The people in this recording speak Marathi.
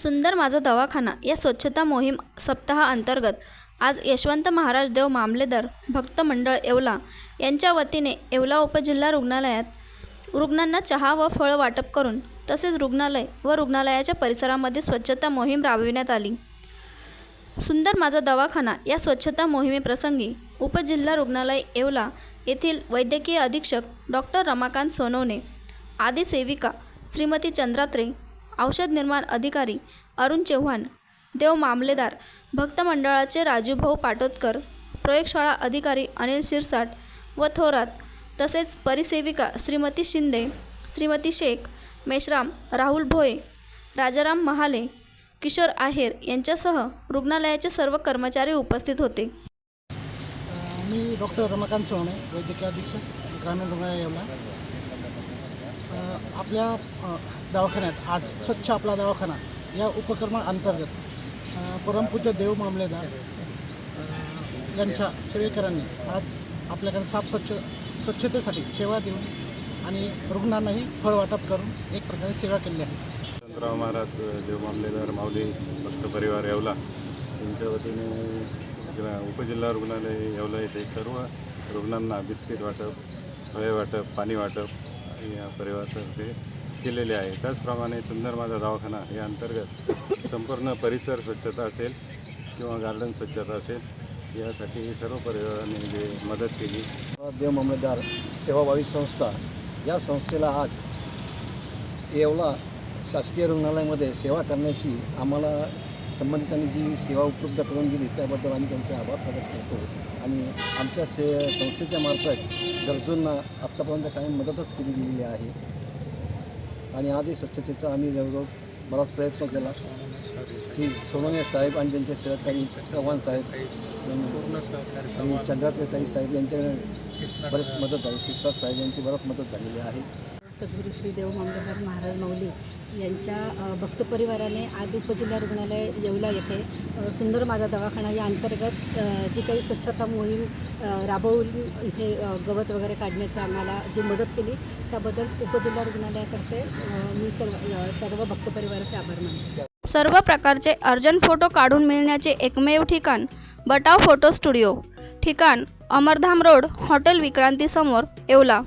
सुंदर माझा दवाखाना या स्वच्छता मोहीम सप्ताहा अंतर्गत आज यशवंत महाराज देव मामलेदार भक्त मंडळ येवला. यांच्या वतीने येवला उपजिल्हा रुग्णालयात रुग्णांना चहा व फळं वाटप करून तसेच रुग्णालय व रुग्णालयाच्या परिसरामध्ये स्वच्छता मोहीम राबविण्यात आली. सुंदर माझा दवाखाना या स्वच्छता मोहिमेप्रसंगी उपजिल्हा रुग्णालय येवला. येथील वैद्यकीय अधीक्षक डॉक्टर रमाकांत सोनवणे आदी सेविका श्रीमती चंद्रात्रे औषध निर्माण अधिकारी अरुण चव्हाण देव मामलेदार भक्त मंडळाचे राजूभाऊ पाटोदकर प्रयोगशाळा अधिकारी अनिल शिरसाट व थोरात तसेच परिसेविका श्रीमती शिंदे श्रीमती शेख मेश्राम राहुल भोये राजाराम महाले किशोर आहेर यांच्यासह रुग्णालयाचे सर्व कर्मचारी उपस्थित होते. मी डॉक्टर रमाकांत सोहणे वैद्यकीय अधीक्षक ग्रामीण रुग्णालय येवला. आपल्या दवाखान्यात आज स्वच्छ आपला दवाखाना या उपक्रमाअंतर्गत परमपूज्य देव मामलेदार यांच्या सेवेकरांनी आज आपल्याकडे साफ स्वच्छ स्वच्छतेसाठी सेवा देऊन आणि रुग्णांनाही फळ वाटप करून एक प्रकारे सेवा केली आहे. शंकरराव महाराज देव मामलेदार माऊली भक्त परिवार येवला. यांच्या वतीने उपजिल्हा रुग्णालय येवला. येथे सर्व रुग्णांना बिस्किट वाटप फळे वाटप पाणी वाटप या परिवारातर्फे केलेले आहे. त्याचप्रमाणे सुंदर माझा दवाखाना या अंतर्गत संपूर्ण परिसर स्वच्छता असेल किंवा गार्डन स्वच्छता असेल यासाठी सर्व परिवाराने जे मदत केली. देव मामलेदार सेवाभावी संस्था या संस्थेला आज येवला शासकीय रुग्णालयामध्ये सेवा करण्याची आम्हाला संबंधितांनी जी सेवा उपलब्ध करून दिली त्याबद्दल आम्ही त्यांचे आभार प्रकट करतो. आणि आमच्या से संस्थेच्या मार्फत गरजूंना आत्तापर्यंत काही मदतच केली गेलेली आहे. आणि आजही स्वच्छतेचा आम्ही जवळजवळ बराच प्रयत्न केला. श्री सोनोने साहेब आणि त्यांचे सहकारी चव्हाण साहेब आणि काही साहेब यांच्याकडे बरेच मदत झाली शिक्षक साहेब यांची बरंच मदत झालेली आहे. सद्गुरू श्रीदेव मामलेदार महाराज माऊली यांच्या भक्त परिवाराने आज उपजिल्हा रुग्णालय येवला येथे सुंदर माझा दवाखाना या अंतर्गत जी काही स्वच्छता मोहीम राबवून इथे गवत वगैरे काढण्याचं आम्हाला जी मदत केली त्याबद्दल उपजिल्हा रुग्णालयातर्फे मी सर्व सर्व भक्त परिवाराचे आभार मानते. सर्व प्रकारचे अर्जंट फोटो काढून मिळण्याचे एकमेव ठिकाण बटाव फोटो स्टुडिओ ठिकाण अमरधाम रोड हॉटेल विक्रांतीसमोर येवला.